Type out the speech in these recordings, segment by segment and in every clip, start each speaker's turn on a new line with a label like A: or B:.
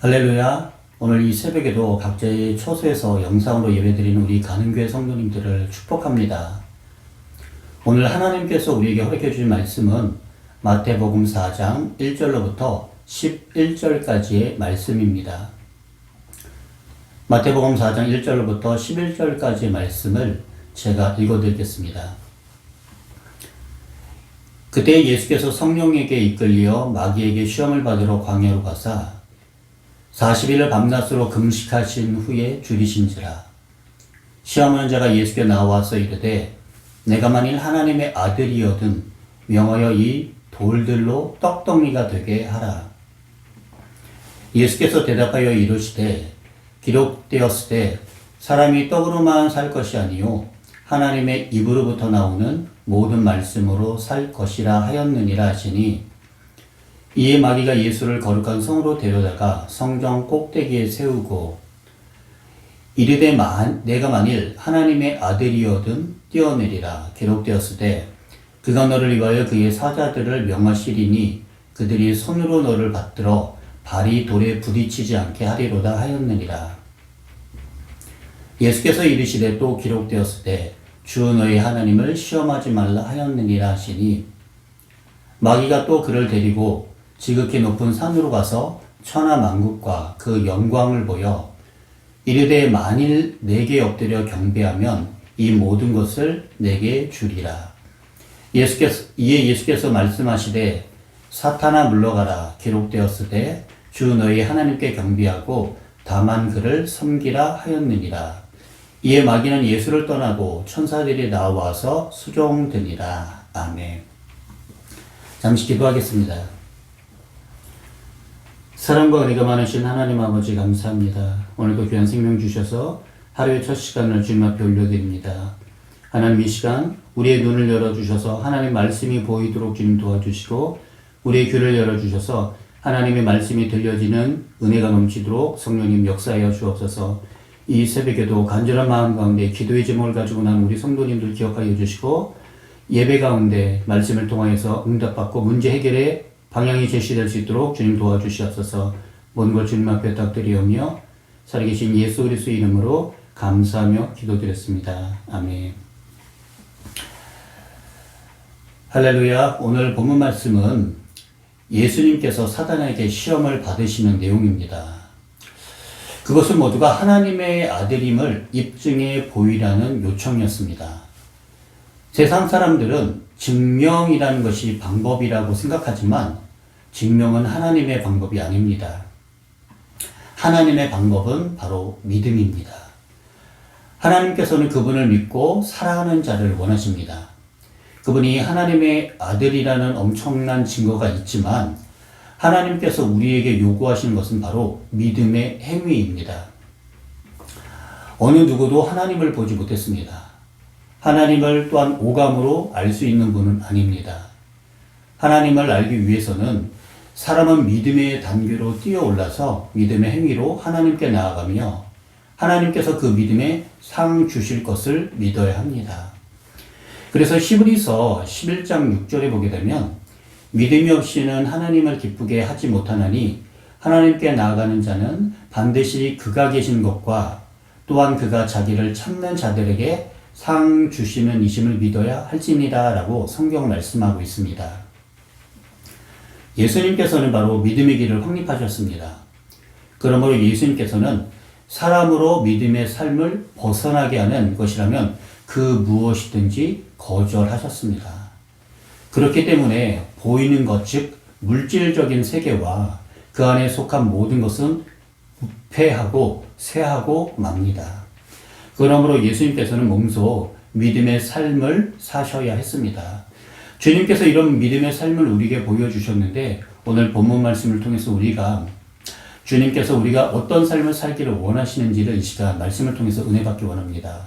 A: 할렐루야. 오늘 이 새벽에도 각자의 처소에서 영상으로 예배드리는 우리 가는교회 성도님들을 축복합니다. 오늘 하나님께서 우리에게 허락해 주신 말씀은 마태복음 4장 1절로부터 11절까지의 말씀입니다. 마태복음 4장 1절로부터 11절까지의 말씀을 제가 읽어드리겠습니다. 그때 예수께서 성령에게 이끌려 마귀에게 시험을 받으러 광야로 가사 40일을 밤낮으로 금식하신 후에 줄이신지라. 시험하는 자가 예수께 나와서 이르되 내가 만일 하나님의 아들이여든 명하여 이 돌들로 떡덩이가 되게 하라. 예수께서 대답하여 이르시되 기록되었으되 사람이 떡으로만 살 것이 아니요 하나님의 입으로부터 나오는 모든 말씀으로 살 것이라 하였느니라 하시니 이에 마귀가 예수를 거룩한 성으로 데려다가 성전 꼭대기에 세우고 이르되 만, 내가 만일 하나님의 아들이어든 뛰어내리라 기록되었으되 그가 너를 위하여 그의 사자들을 명하시리니 그들이 손으로 너를 받들어 발이 돌에 부딪히지 않게 하리로다 하였느니라. 예수께서 이르시되 또 기록되었으되 주 너희 하나님을 시험하지 말라 하였느니라 하시니 마귀가 또 그를 데리고 지극히 높은 산으로 가서 천하 만국과 그 영광을 보여 이르되 만일 내게 엎드려 경배하면 이 모든 것을 내게 주리라. 예수께서 이에 예수께서 말씀하시되 사탄아 물러가라 기록되었으되 주 너희 하나님께 경배하고 다만 그를 섬기라 하였느니라. 이에 마귀는 예수를 떠나고 천사들이 나와서 수종되니라. 아멘. 잠시 기도하겠습니다. 사랑과 은혜가 많으신 하나님 아버지 감사합니다. 오늘도 귀한 생명 주셔서 하루의 첫 시간을 주님 앞에 올려드립니다. 하나님 이 시간 우리의 눈을 열어주셔서 하나님 말씀이 보이도록 주님 도와주시고 우리의 귀를 열어주셔서 하나님의 말씀이 들려지는 은혜가 넘치도록 성령님 역사하여 주옵소서 이 새벽에도 간절한 마음 가운데 기도의 제목을 가지고 난 우리 성도님들 기억하여 주시고 예배 가운데 말씀을 통하여서 응답받고 문제 해결에 방향이 제시될 수 있도록 주님 도와주시옵소서 모든 걸 주님 앞에 부탁드리오며 살아계신 예수 그리스도 이름으로 감사하며 기도드렸습니다. 아멘. 할렐루야. 오늘 본문 말씀은 예수님께서 사단에게 시험을 받으시는 내용입니다. 그것은 모두가 하나님의 아들임을 입증해 보이라는 요청이었습니다. 세상 사람들은 증명이라는 것이 방법이라고 생각하지만 증명은 하나님의 방법이 아닙니다. 하나님의 방법은 바로 믿음입니다. 하나님께서는 그분을 믿고 사랑하는 자를 원하십니다. 그분이 하나님의 아들이라는 엄청난 증거가 있지만 하나님께서 우리에게 요구하시는 것은 바로 믿음의 행위입니다. 어느 누구도 하나님을 보지 못했습니다. 하나님을 또한 오감으로 알 수 있는 분은 아닙니다. 하나님을 알기 위해서는 사람은 믿음의 단계로 뛰어올라서 믿음의 행위로 하나님께 나아가며 하나님께서 그 믿음에 상 주실 것을 믿어야 합니다. 그래서 히브리서 11장 6절에 보게 되면 믿음이 없이는 하나님을 기쁘게 하지 못하나니 하나님께 나아가는 자는 반드시 그가 계신 것과 또한 그가 자기를 찾는 자들에게 상 주시는 이심을 믿어야 할지니라 라고 성경 말씀하고 있습니다. 예수님께서는 바로 믿음의 길을 확립하셨습니다. 그러므로 예수님께서는 사람으로 믿음의 삶을 벗어나게 하는 것이라면 그 무엇이든지 거절하셨습니다. 그렇기 때문에 보이는 것, 즉, 물질적인 세계와 그 안에 속한 모든 것은 부패하고 쇠하고 맙니다. 그러므로 예수님께서는 몸소 믿음의 삶을 사셔야 했습니다. 주님께서 이런 믿음의 삶을 우리에게 보여주셨는데 오늘 본문 말씀을 통해서 우리가 주님께서 우리가 어떤 삶을 살기를 원하시는지를 이 시간 말씀을 통해서 은혜 받기 원합니다.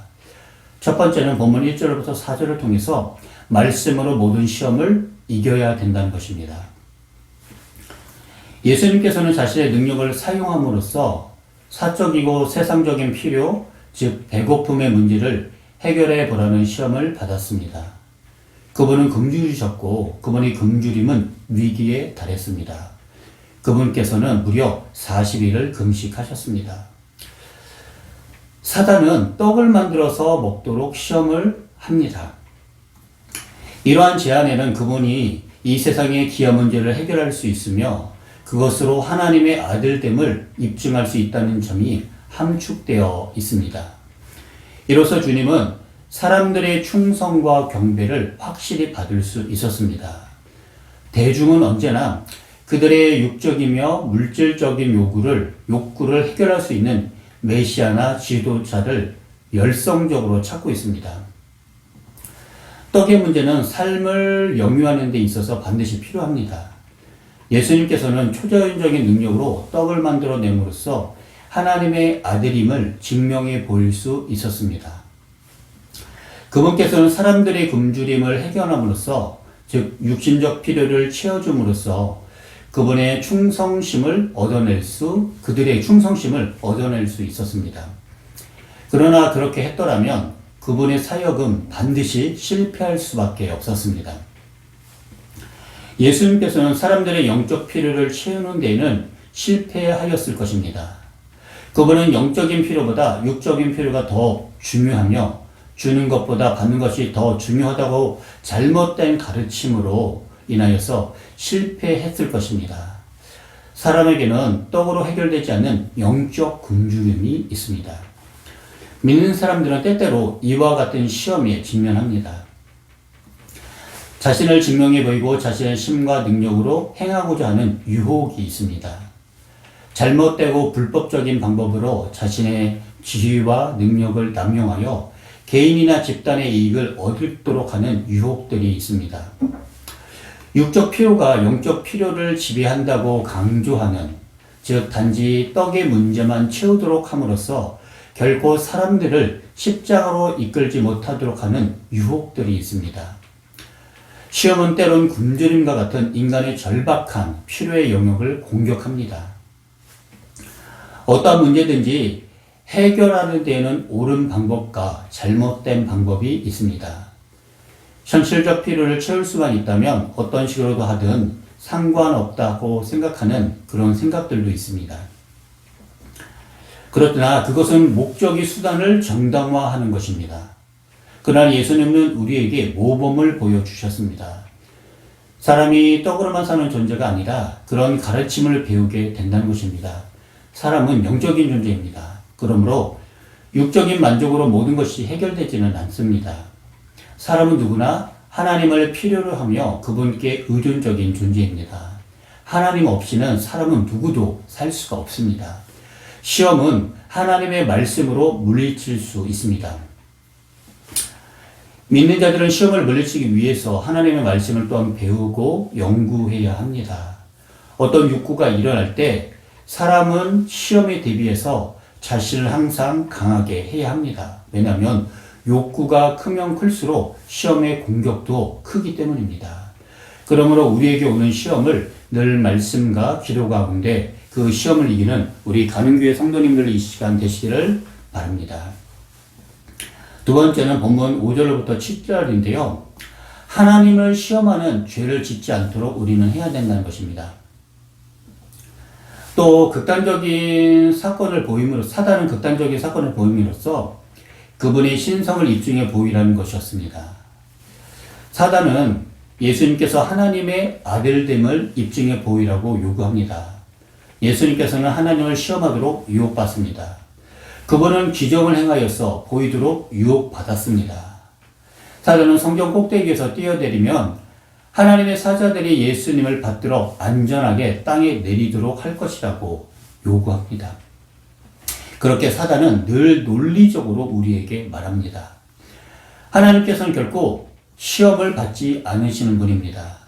A: 첫 번째는 본문 1절부터 4절을 통해서 말씀으로 모든 시험을 이겨야 된다는 것입니다. 예수님께서는 자신의 능력을 사용함으로써 사적이고 세상적인 필요, 즉 배고픔의 문제를 해결해 보라는 시험을 받았습니다. 그분은 금주이셨고 그분의 금주림은 위기에 달했습니다. 그분께서는 무려 40일을 금식하셨습니다. 사단은 떡을 만들어서 먹도록 시험을 합니다. 이러한 제안에는 그분이 이 세상의 기아 문제를 해결할 수 있으며 그것으로 하나님의 아들됨을 입증할 수 있다는 점이 함축되어 있습니다. 이로써 주님은 사람들의 충성과 경배를 확실히 받을 수 있었습니다. 대중은 언제나 그들의 육적이며 물질적인 요구를, 욕구를 해결할 수 있는 메시아나 지도자를 열성적으로 찾고 있습니다. 떡의 문제는 삶을 영유하는 데 있어서 반드시 필요합니다. 예수님께서는 초자연적인 능력으로 떡을 만들어 nem으로써 하나님의 아들임을 증명해 보일 수 있었습니다. 그분께서는 사람들의 굶주림을 해결함으로써 즉 육신적 필요를 채워줌으로써 그분의 충성심을 얻어낼 수, 그들의 충성심을 얻어낼 수 있었습니다. 그러나 그렇게 했더라면 그분의 사역은 반드시 실패할 수밖에 없었습니다. 예수님께서는 사람들의 영적 필요를 채우는 데에는 실패하였을 것입니다. 그분은 영적인 필요보다 육적인 필요가 더 중요하며 주는 것보다 받는 것이 더 중요하다고 잘못된 가르침으로 인하여서 실패했을 것입니다. 사람에게는 떡으로 해결되지 않는 영적 굶주림이 있습니다. 믿는 사람들은 때때로 이와 같은 시험에 직면합니다. 자신을 증명해 보이고 자신의 힘과 능력으로 행하고자 하는 유혹이 있습니다. 잘못되고 불법적인 방법으로 자신의 지위와 능력을 남용하여 개인이나 집단의 이익을 얻도록 하는 유혹들이 있습니다. 육적 필요가 영적 필요를 지배한다고 강조하는 즉 단지 떡의 문제만 채우도록 함으로써 결코 사람들을 십자가로 이끌지 못하도록 하는 유혹들이 있습니다. 시험은 때론 굶주림과 같은 인간의 절박한 필요의 영역을 공격합니다. 어떠한 문제든지 해결하는 데에는 옳은 방법과 잘못된 방법이 있습니다. 현실적 필요를 채울 수만 있다면 어떤 식으로도 하든 상관없다고 생각하는 그런 생각들도 있습니다. 그렇구나 그것은 목적이 수단을 정당화하는 것입니다. 그러나 예수님은 우리에게 모범을 보여주셨습니다. 사람이 떡으로만 사는 존재가 아니라 그런 가르침을 배우게 된다는 것입니다. 사람은 영적인 존재입니다. 그러므로 육적인 만족으로 모든 것이 해결되지는 않습니다. 사람은 누구나 하나님을 필요로 하며 그분께 의존적인 존재입니다. 하나님 없이는 사람은 누구도 살 수가 없습니다. 시험은 하나님의 말씀으로 물리칠 수 있습니다. 믿는 자들은 시험을 물리치기 위해서 하나님의 말씀을 또한 배우고 연구해야 합니다. 어떤 욕구가 일어날 때 사람은 시험에 대비해서 자신을 항상 강하게 해야 합니다. 왜냐하면 욕구가 크면 클수록 시험의 공격도 크기 때문입니다. 그러므로 우리에게 오는 시험을 늘 말씀과 기도 가운데 그 시험을 이기는 우리 가는교회 성도님들 이 시간 되시기를 바랍니다. 두 번째는 본문 5절부터 7절인데요. 하나님을 시험하는 죄를 짓지 않도록 우리는 해야 된다는 것입니다. 또 극단적인 사건을 보임으로 사단은 극단적인 사건을 보임으로써 그분의 신성을 입증해 보이라는 것이었습니다. 사단은 예수님께서 하나님의 아들됨을 입증해 보이라고 요구합니다. 예수님께서는 하나님을 시험하도록 유혹받습니다. 그분은 기적을 행하여서 보이도록 유혹받았습니다. 사단은 성경 꼭대기에서 뛰어내리면 하나님의 사자들이 예수님을 받들어 안전하게 땅에 내리도록 할 것이라고 요구합니다. 그렇게 사단은 늘 논리적으로 우리에게 말합니다. 하나님께서는 결코 시험을 받지 않으시는 분입니다.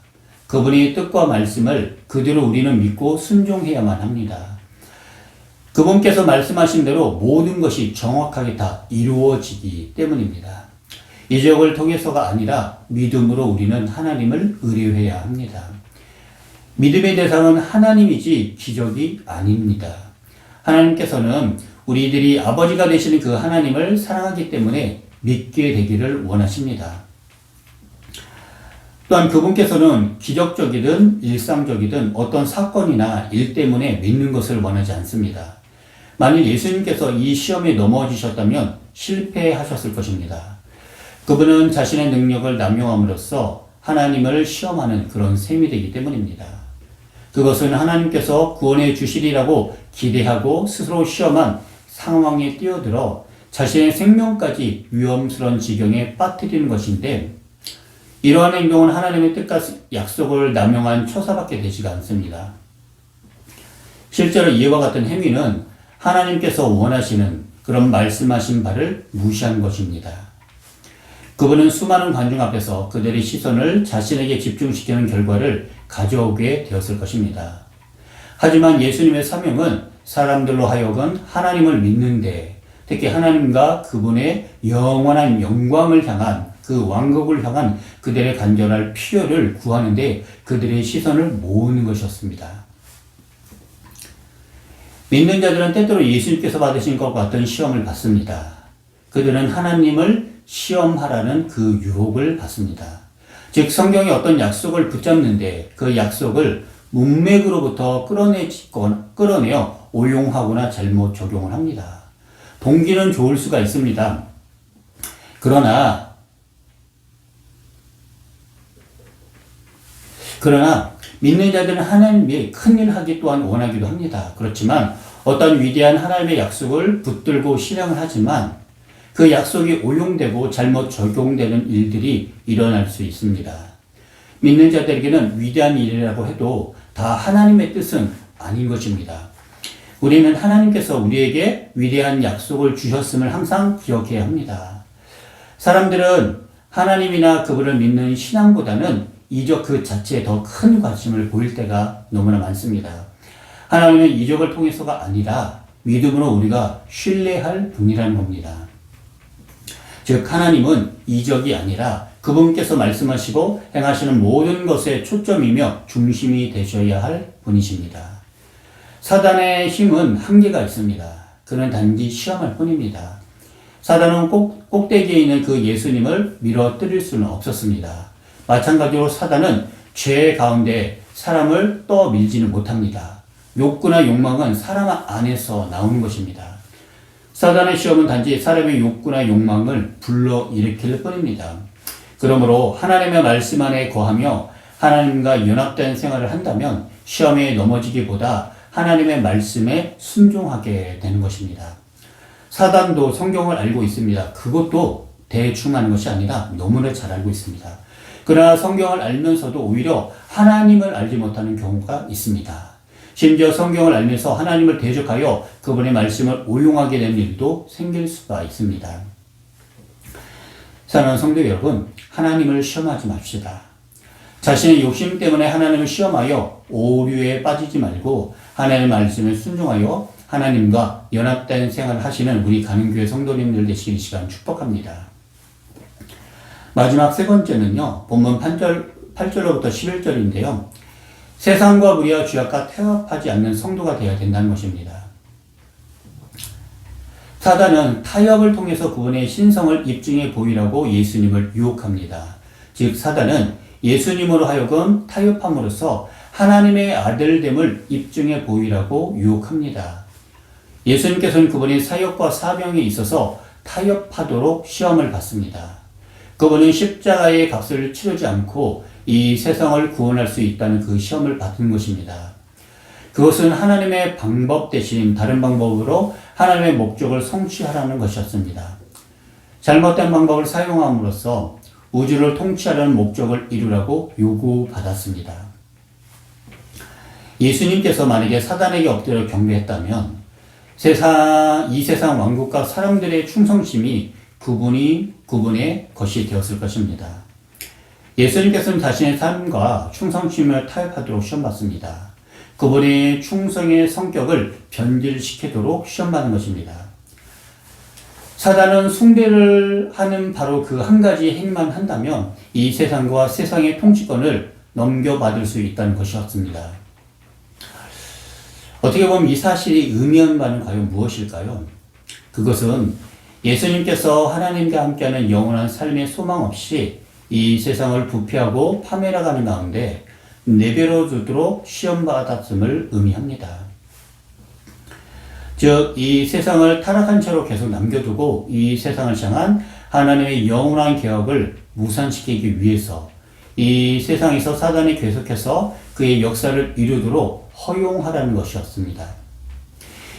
A: 그분의 뜻과 말씀을 그대로 우리는 믿고 순종해야만 합니다. 그분께서 말씀하신 대로 모든 것이 정확하게 다 이루어지기 때문입니다. 이적을 통해서가 아니라 믿음으로 우리는 하나님을 의뢰해야 합니다. 믿음의 대상은 하나님이지 기적이 아닙니다. 하나님께서는 우리들이 아버지가 되시는 그 하나님을 사랑하기 때문에 믿게 되기를 원하십니다. 또한 그분께서는 기적적이든 일상적이든 어떤 사건이나 일 때문에 믿는 것을 원하지 않습니다. 만일 예수님께서 이 시험에 넘어지셨다면 실패하셨을 것입니다. 그분은 자신의 능력을 남용함으로써 하나님을 시험하는 그런 셈이 되기 때문입니다. 그것은 하나님께서 구원해 주시리라고 기대하고 스스로 시험한 상황에 뛰어들어 자신의 생명까지 위험스러운 지경에 빠뜨리는 것인데 이러한 행동은 하나님의 뜻과 약속을 남용한 처사밖에 되지가 않습니다. 실제로 이와 같은 행위는 하나님께서 원하시는 그런 말씀하신 바를 무시한 것입니다. 그분은 수많은 관중 앞에서 그들의 시선을 자신에게 집중시키는 결과를 가져오게 되었을 것입니다. 하지만 예수님의 사명은 사람들로 하여금 하나님을 믿는데 특히 하나님과 그분의 영원한 영광을 향한 그 왕국을 향한 그들의 간절한 필요를 구하는데 그들의 시선을 모으는 것이었습니다. 믿는 자들은 때때로 예수님께서 받으신 것 같은 시험을 받습니다. 그들은 하나님을 시험하라는 그 유혹을 받습니다. 즉 성경에 어떤 약속을 붙잡는데 그 약속을 문맥으로부터 끌어내 끌어내어 오용하거나 잘못 적용을 합니다. 동기는 좋을 수가 있습니다. 그러나 그러나 믿는 자들은 하나님이 큰일 하기 또한 원하기도 합니다. 그렇지만 어떤 위대한 하나님의 약속을 붙들고 실행을 하지만 그 약속이 오용되고 잘못 적용되는 일들이 일어날 수 있습니다. 믿는 자들에게는 위대한 일이라고 해도 다 하나님의 뜻은 아닌 것입니다. 우리는 하나님께서 우리에게 위대한 약속을 주셨음을 항상 기억해야 합니다. 사람들은 하나님이나 그분을 믿는 신앙보다는 이적 그 자체에 더 큰 관심을 보일 때가 너무나 많습니다. 하나님은 이적을 통해서가 아니라 믿음으로 우리가 신뢰할 분이라는 겁니다. 즉, 하나님은 이적이 아니라 그분께서 말씀하시고 행하시는 모든 것에 초점이며 중심이 되셔야 할 분이십니다. 사단의 힘은 한계가 있습니다. 그는 단지 시험할 뿐입니다. 사단은 꼭, 꼭대기에 있는 그 예수님을 밀어뜨릴 수는 없었습니다. 마찬가지로 사단은 죄 가운데 사람을 떠밀지는 못합니다. 욕구나 욕망은 사람 안에서 나오는 것입니다. 사단의 시험은 단지 사람의 욕구나 욕망을 불러일으킬 뿐입니다. 그러므로 하나님의 말씀 안에 거하며 하나님과 연합된 생활을 한다면 시험에 넘어지기보다 하나님의 말씀에 순종하게 되는 것입니다. 사단도 성경을 알고 있습니다. 그것도 대충 하는 것이 아니라 너무나 잘 알고 있습니다. 그러나 성경을 알면서도 오히려 하나님을 알지 못하는 경우가 있습니다. 심지어 성경을 알면서 하나님을 대적하여 그분의 말씀을 오용하게 되는 일도 생길 수가 있습니다. 사랑하는 성도 여러분, 하나님을 시험하지 맙시다. 자신의 욕심 때문에 하나님을 시험하여 오류에 빠지지 말고 하나님의 말씀에 순종하여 하나님과 연합된 생활을 하시는 우리 가는교회 성도님들 되시길 시간 축복합니다. 마지막 세 번째는요, 본문 8절, 8절로부터 11절인데요. 세상과 우리와 죄악과 태합하지 않는 성도가 되어야 된다는 것입니다. 사단은 타협을 통해서 그분의 신성을 입증해 보이라고 예수님을 유혹합니다. 즉, 사단은 예수님으로 하여금 타협함으로써 하나님의 아들됨을 입증해 보이라고 유혹합니다. 예수님께서는 그분의 사역과 사명에 있어서 타협하도록 시험을 받습니다. 그분은 십자가의 값을 치르지 않고 이 세상을 구원할 수 있다는 그 시험을 받은 것입니다. 그것은 하나님의 방법 대신 다른 방법으로 하나님의 목적을 성취하라는 것이었습니다. 잘못된 방법을 사용함으로써 우주를 통치하려는 목적을 이루라고 요구받았습니다. 예수님께서 만약에 사단에게 엎드려 경배했다면 세상, 이 세상 왕국과 사람들의 충성심이 그분이 그분의 것이 되었을 것입니다. 예수님께서는 자신의 삶과 충성심을 타협하도록 시험받습니다. 그분의 충성의 성격을 변질시키도록 시험받는 것입니다. 사단은 숭배를 하는 바로 그 한 가지 행만 한다면 이 세상과 세상의 통치권을 넘겨받을 수 있다는 것이었습니다. 어떻게 보면 이 사실이 의미하는 바는 과연 무엇일까요? 그것은 예수님께서 하나님과 함께하는 영원한 삶의 소망 없이 이 세상을 부패하고 파멸해가는 가운데 내버려 두도록 시험받았음을 의미합니다. 즉, 이 세상을 타락한 채로 계속 남겨두고 이 세상을 향한 하나님의 영원한 개혁을 무산시키기 위해서 이 세상에서 사단이 계속해서 그의 역사를 이루도록 허용하라는 것이었습니다.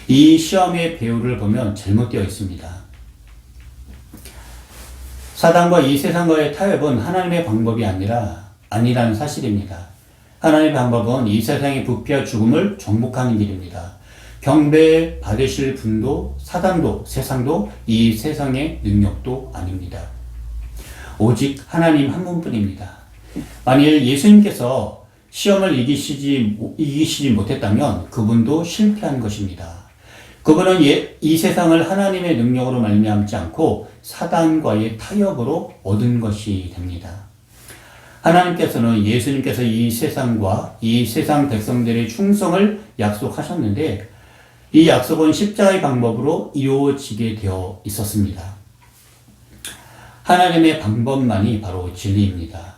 A: 이 시험의 배우를 보면 잘못되어 있습니다. 사단과 이 세상과의 타협은 하나님의 방법이 아니라 아니라는 사실입니다. 하나님의 방법은 이 세상의 부패와 죽음을 정복하는 길입니다. 경배 받으실 분도 사단도 세상도 이 세상의 능력도 아닙니다. 오직 하나님 한 분뿐입니다. 만일 예수님께서 시험을 이기시지, 이기시지 못했다면 그분도 실패한 것입니다. 그분은 예, 이 세상을 하나님의 능력으로 말미암지 않고 사단과의 타협으로 얻은 것이 됩니다. 하나님께서는 예수님께서 이 세상과 이 세상 백성들의 충성을 약속하셨는데 이 약속은 십자가의 방법으로 이루어지게 되어 있었습니다. 하나님의 방법만이 바로 진리입니다.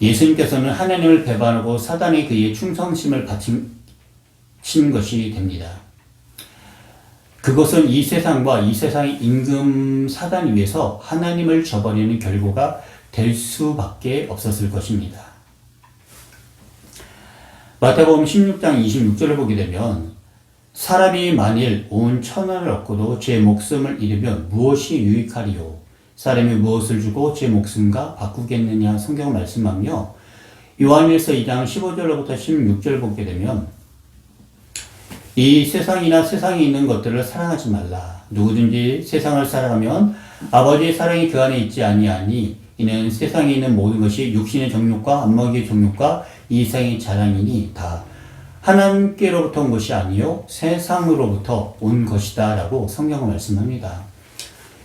A: 예수님께서는 하나님을 배반하고 사단의 그의 충성심을 바친 것이 됩니다. 그것은 이 세상과 이 세상의 임금 사단 위에서 하나님을 저버리는 결과가 될 수밖에 없었을 것입니다. 마태복음 16장 26절을 보게 되면 사람이 만일 온 천하를 얻고도 제 목숨을 잃으면 무엇이 유익하리요? 사람이 무엇을 주고 제 목숨과 바꾸겠느냐 성경 말씀하며 요한일서 2장 15절로부터 16절 보게 되면 이 세상이나 세상에 있는 것들을 사랑하지 말라. 누구든지 세상을 사랑하면 아버지의 사랑이 그 안에 있지 아니하니 이는 세상에 있는 모든 것이 육신의 정욕과 안목의 정욕과 이생의 자랑이니 다 하나님께로부터 온 것이 아니요 세상으로부터 온 것이다라고 성경은 말씀합니다.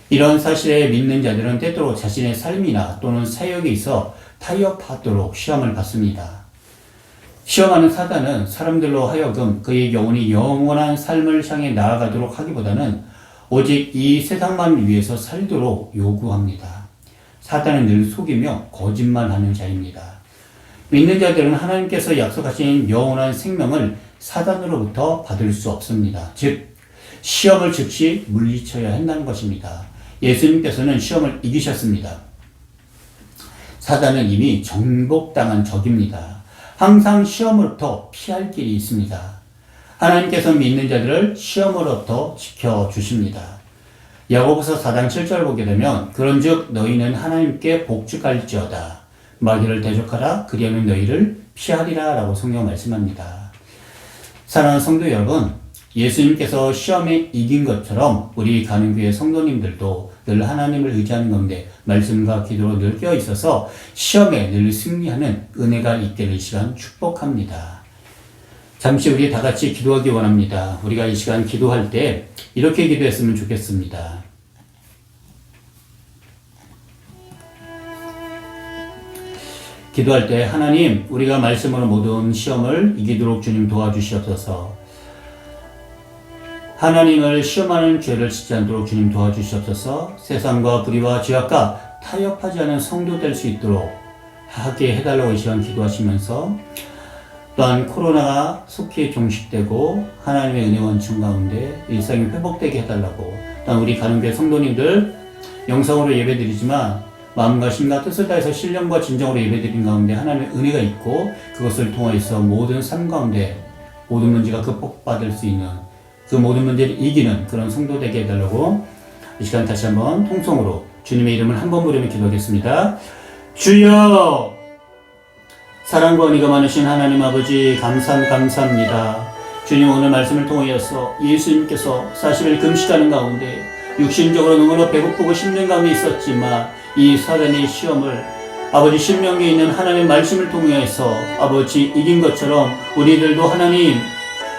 A: 이런 사실에 믿는 자들은 때때로 자신의 삶이나 또는 사역에 있어 타협하도록 시험을 받습니다. 시험하는 사단은 사람들로 하여금 그의 영혼이 영원한 삶을 향해 나아가도록 하기보다는 오직 이 세상만 위해서 살도록 요구합니다. 사단은 늘 속이며 거짓말하는 자입니다. 믿는 자들은 하나님께서 약속하신 영원한 생명을 사단으로부터 받을 수 없습니다. 즉, 시험을 즉시 물리쳐야 한다는 것입니다. 예수님께서는 시험을 이기셨습니다. 사단은 이미 정복당한 적입니다. 항상 시험으로부터 피할 길이 있습니다. 하나님께서 믿는 자들을 시험으로부터 지켜주십니다. 야고보서 4장 7절 보게 되면 그런즉 너희는 하나님께 복죽할지어다 마귀를 대적하라 그리하면 너희를 피하리라 라고 성경 말씀합니다. 사랑하는 성도 여러분 예수님께서 시험에 이긴 것처럼 우리 가는교회 성도님들도 늘 하나님을 의지하는 가운데 말씀과 기도로 늘 깨어 있어서 시험에 늘 승리하는 은혜가 있기를 시간 축복합니다. 잠시 우리 다 같이 기도하기 원합니다. 우리가 이 시간 기도할 때 이렇게 기도했으면 좋겠습니다. 기도할 때 하나님 우리가 말씀으로 모든 시험을 이기도록 주님 도와주시옵소서. 하나님을 시험하는 죄를 짓지 않도록 주님 도와주시옵소서. 세상과 불의와 죄악과 타협하지 않은 성도 될 수 있도록 하게 해달라고 이 시간 기도하시면서 또한 코로나가 속히 종식되고 하나님의 은혜 원천 가운데 일상이 회복되게 해달라고 또한 우리 가는교회 성도님들 영상으로 예배드리지만 마음과 심과 뜻을 다해서 신령과 진정으로 예배드린 가운데 하나님의 은혜가 있고 그것을 통해서 모든 삶 가운데 모든 문제가 극복받을 수 있는 그 모든 문제를 이기는 그런 성도 되게 해달라고 이 시간 다시 한번 통성으로 주님의 이름을 한 번 부르며 기도하겠습니다. 주여! 사랑과 은혜가 많으신 하나님 아버지 감사 감사합니다. 주님 오늘 말씀을 통하여서 예수님께서 40일 금식하는 가운데 육신적으로 너무나 배고프고 힘든 가운데 있었지만 이 사단의 시험을 아버지 신명에 있는 하나님의 말씀을 통해서 아버지 이긴 것처럼 우리들도 하나님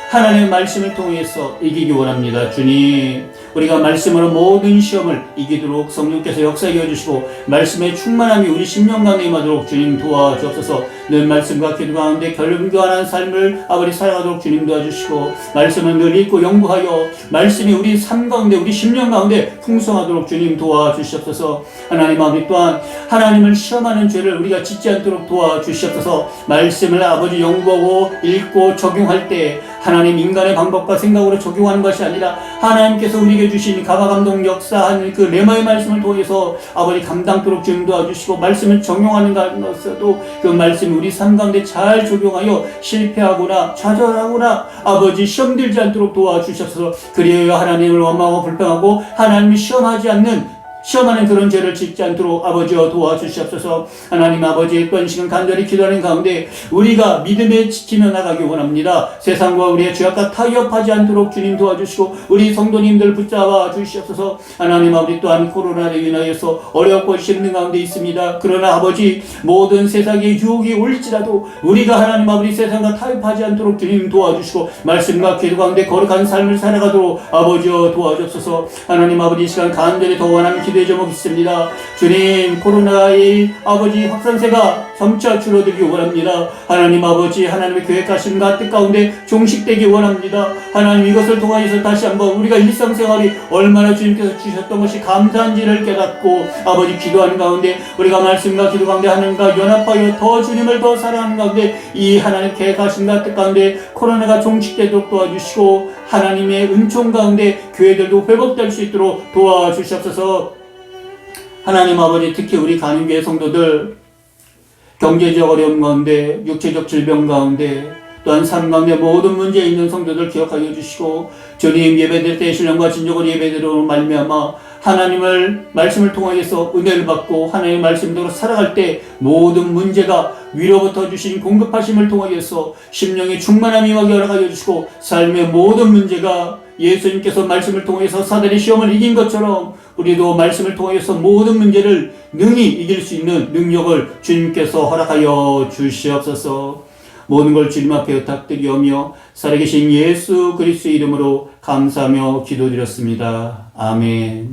A: 하나님의 말씀을 통해서 이기기 원합니다. 주님, 우리가 말씀으로 모든 시험을 이기도록 성령께서 역사해 주시고 말씀의 충만함이 우리 심령 가운데 임하도록 주님 도와주옵소서. 늘 말씀과 기도 가운데 결론교환한 삶을 아버지 살아가도록 주님 도와주시고 말씀을 늘 읽고 연구하여 말씀이 우리 삶 가운데 우리 심령 가운데 풍성하도록 주님 도와주시옵소서. 하나님 아버지 또한 하나님을 시험하는 죄를 우리가 짓지 않도록 도와주시옵소서. 말씀을 아버지 연구하고 읽고 적용할 때 하나님 인간의 방법과 생각으로 적용하는 것이 아니라 하나님께서 우리에게 주신 가바감동 역사한 그 레마의 말씀을 통해서 아버지 감당토록 주님 도와주시고 말씀을 적용하는 것에도 그 말씀이 우리 삶 가운데 잘 적용하여 실패하거나 좌절하거나 아버지 시험 들지 않도록 도와주셔서 그리하여 하나님을 원망하고 불평하고 하나님을 시험하지 않는 시험하는 그런 죄를 짓지 않도록 아버지여 도와주시옵소서. 하나님 아버지 또한 시간 간절히 기도하는 가운데 우리가 믿음에 지키며 나가기 원합니다. 세상과 우리의 죄악과 타협하지 않도록 주님 도와주시고 우리 성도님들 붙잡아 주시옵소서. 하나님 아버지 또한 코로나로 인하여서 어렵고 힘든 가운데 있습니다. 그러나 아버지 모든 세상의 유혹이 올지라도 우리가 하나님 아버지 세상과 타협하지 않도록 주님 도와주시고 말씀과 기도 가운데 거룩한 삶을 살아가도록 아버지여 도와주옵소서. 하나님 아버지 이 시간 간절히 더 원하는 기도 의 제목 있습니다. 주님 코로나의 아버지 확산세가 점차 줄어들기 원합니다. 하나님 아버지 하나님의 계획하심과 뜻 가운데 종식되기 원합니다. 하나님 이것을 통하여서 다시 한번 우리가 일상생활이 얼마나 주님께서 주셨던 것이 감사한지를 깨닫고 아버지 기도하는 가운데 우리가 말씀과 기도 가운데 하나님과 연합하여 더 주님을 더 사랑하는 가운데 이 하나님 계획하심과 뜻 가운데 코로나가 종식되도록 도와주시고 하나님의 은총 가운데 교회들도 회복될 수 있도록 도와주시옵소서 하나님 아버지 특히 우리 간임교회 성도들 경제적 어려움 가운데 육체적 질병 가운데 또한 삶 가운데 모든 문제에 있는 성도들 기억하여 주시고 주님 예배드릴 때 신령과 진정으로 예배드리로 말미암아 하나님을 말씀을 통하여서 은혜를 받고 하나님의 말씀대로 살아갈 때 모든 문제가 위로부터 주신 공급하심을 통하여서 심령의 충만함이 허락하여 주시고 삶의 모든 문제가 예수님께서 말씀을 통해서 사단의 시험을 이긴 것처럼 우리도 말씀을 통해서 모든 문제를 능히 이길 수 있는 능력을 주님께서 허락하여 주시옵소서. 모든 걸 주님 앞에 부탁드리오며 살아계신 예수 그리스도의 이름으로 감사하며 기도드렸습니다. 아멘.